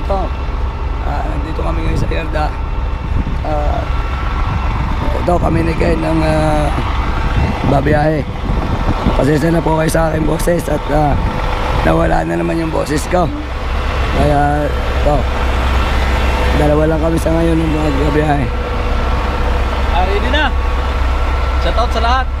ito uh, ah, nandito kami ngayon sa Erda. Uh, ito kami ni Ken ng uh, babiyahe. Pasensya na po kayo sa akin boses at uh, nawala na naman yung boses ko. Kaya ito dalawa lang kami sa ngayon ng mga babiyahe. Ah, ready na. Shout out sa lahat.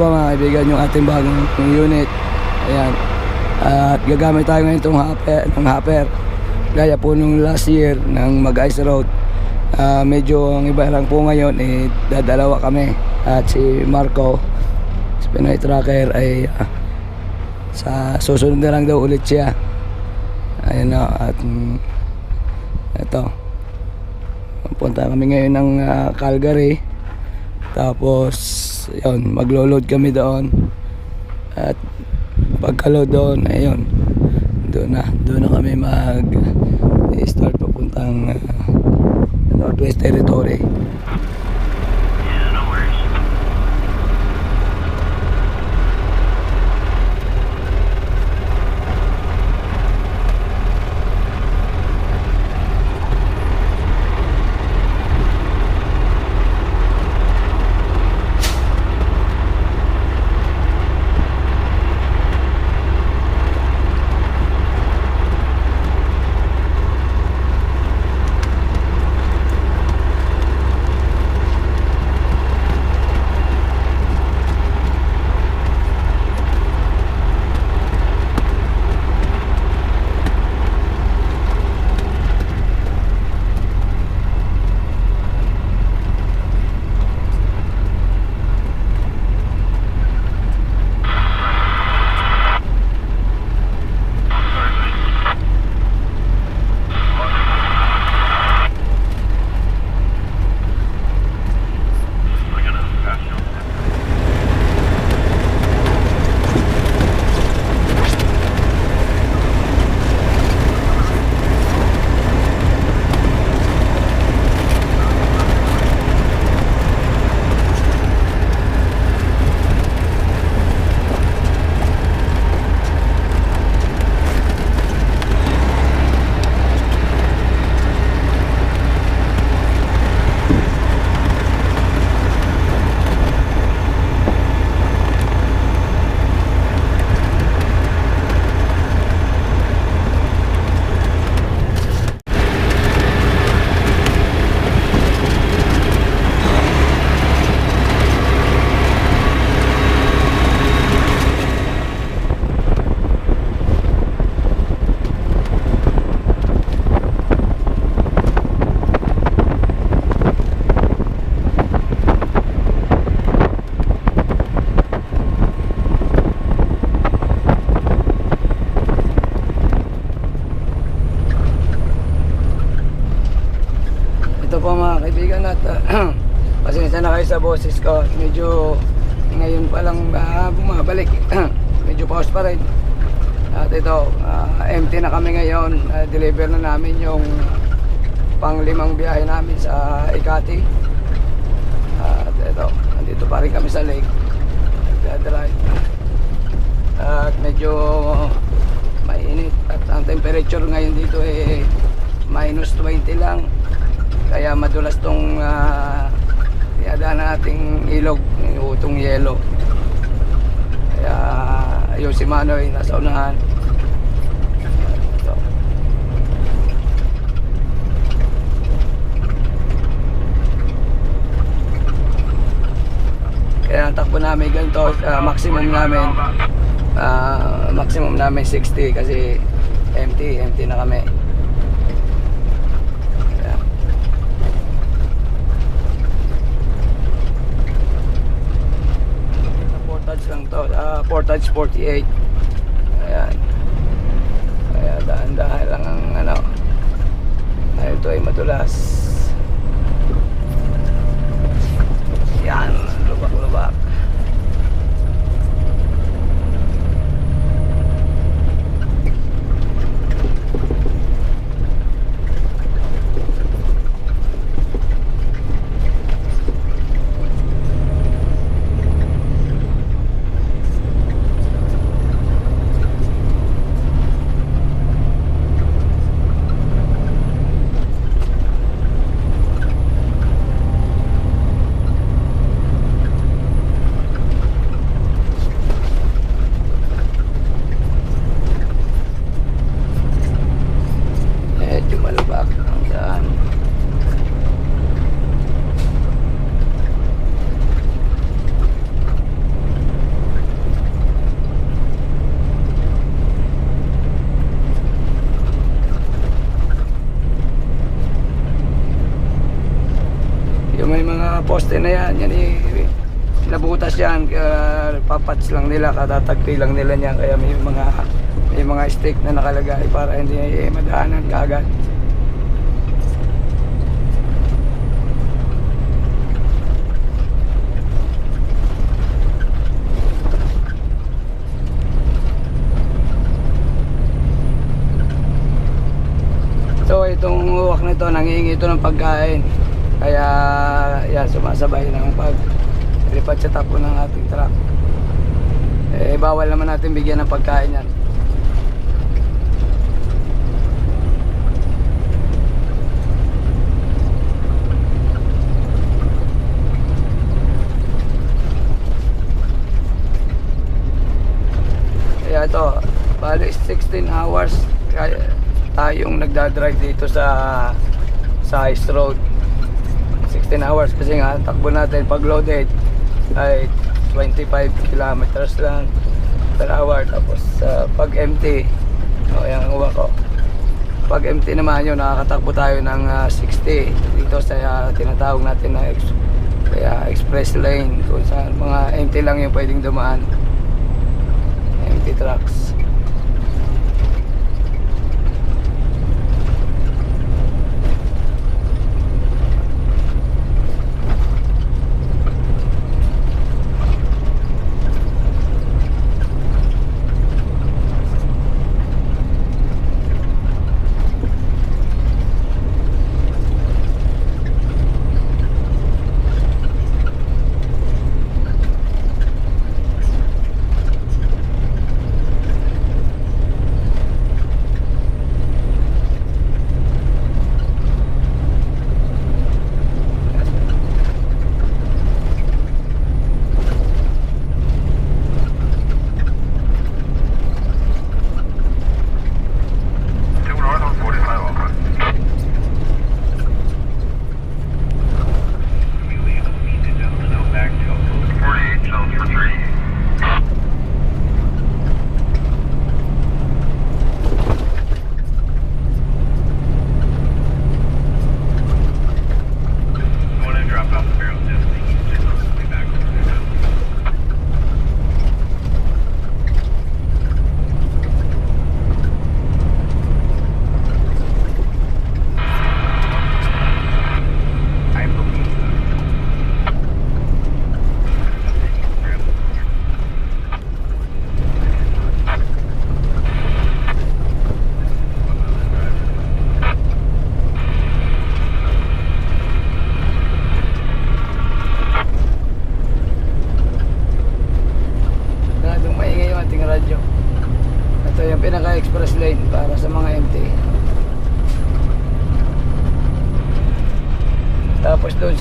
Po mga kaibigan yung ating bagong unit. Ayan. At gagamit tayo ngayon itong hopper, ng hopper. Gaya po nung last year ng Mag-Ice Road. Ah, medyo ang iba lang po ngayon eh dadalawa kami. At si Marco, si Pinoy Tracker ay ah, sa susunod na lang daw ulit siya. Ayan na at mm, ito. Punta kami ngayon ng ah, Calgary. Tapos, yun, maglo-load kami doon. At pagka-load doon, ayun, doon na, doon na kami mag start papuntang ah, Northwest Territory. Ah, bumabalik. Medyo pause pa rin. At ito, ah, empty na kami ngayon. Ah, deliver na namin yung panglimang biyahe namin sa Ikati. At ito, nandito pa rin kami sa lake. Nagdadrive. At medyo mainit. At ang temperature ngayon dito eh minus 20 lang. Kaya madulas tong uh, na nating ilog, utong yelo. Kaya yung si Manoy nasa unahan. Ito. Kaya ang takbo namin ganito, ah, maximum namin ah, maximum namin 60 kasi empty, empty na kami. Kaya, Portage lang ah Portage 48. Ayan. Kaya dahan-dahan lang ang ano. Dahil ito ay madulas. Yan. Lubak-lubak. Poste na yan, yan eh, nabutas yan, kaya papats lang nila, katatagpi lang nila niyan, kaya may mga may mga stick na nakalagay para hindi eh, madaanan kaagad. So itong uwak na ito, nangihingi ito ng pagkain. Kaya yan, sumasabay ng pag lipat sa tapo ng ating truck. Eh, bawal naman natin bigyan ng pagkain yan. Kaya ito, bali 16 hours kaya tayong nagdadrive dito sa sa Ice Road. 16 hours kasi nga takbo natin pag loaded ay 25 kilometers lang per hour. Tapos sa pag empty o yan ang uwa ko. Pag empty naman yun nakakatakbo tayo ng ah, 60 dito sa ah, tinatawag natin na ex- kaya express lane kung saan mga empty lang yung pwedeng dumaan. Empty trucks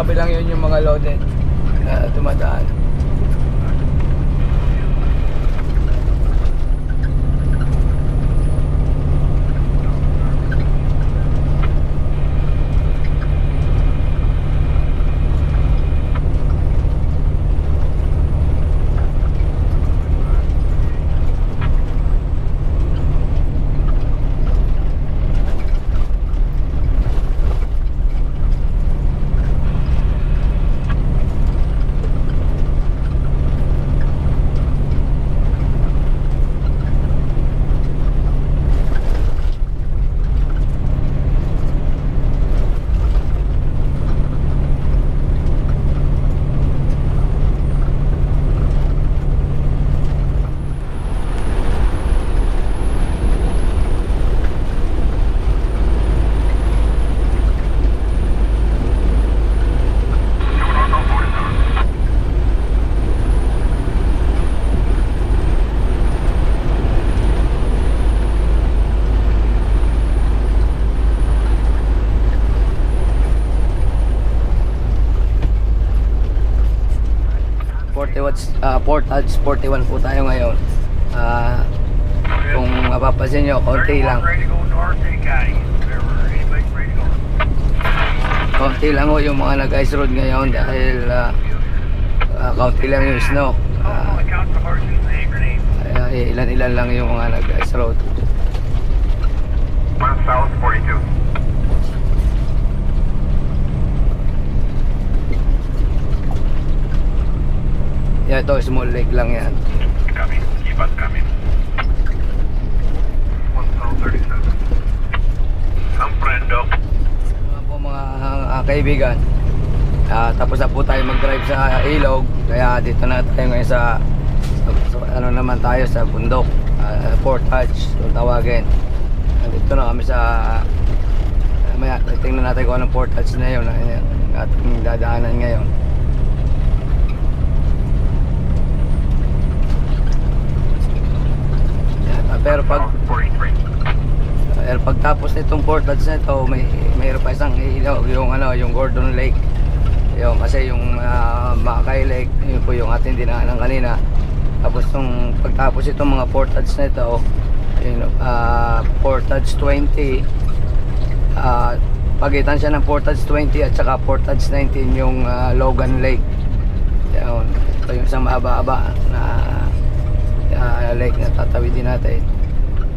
kabilang yun yung mga loaded 41, uh, ah, Port 41 po tayo ngayon. Uh, kung mapapansin nyo konti lang. konti lang ho yung mga nag ice road ngayon dahil uh, uh, konti lang yung snow. Uh, ilan ilan lang yung mga nag ice road. Ito, small lake lang yan. Keep on coming. 1037. Comprendo. Mga po mga ah, kaibigan. Ah, tapos na po tayo mag-drive sa Ilog. Kaya dito na tayo ngayon sa, sa, sa- ano naman tayo sa bundok. ah, Port Hatch, kung tawagin. Dito na kami sa Maya, tingnan natin kung anong Port Hatch na yun. Ang ating dadaanan ngayon. Yan, ah, pero pag 43. pero pagtapos nitong Port Lodge na ito, may mayroon pa isang ilaw, yung ano, yung Gordon Lake. Yung kasi yung uh, Makay Lake, yun po yung ating dinaanan kanina. Tapos nung pagtapos itong mga Port Lodge na ito, yun, uh, Port Lodge 20, ah, pagitan siya ng Port Lodge 20 at saka Port Lodge 19 yung ah, Logan Lake. Yun, ito yung isang mahaba-haba na ah, lake na tatawidin natin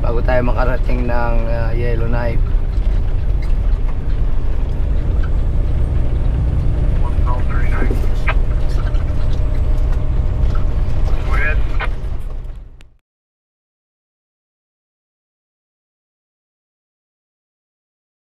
bago tayo makarating ng uh, Yellowknife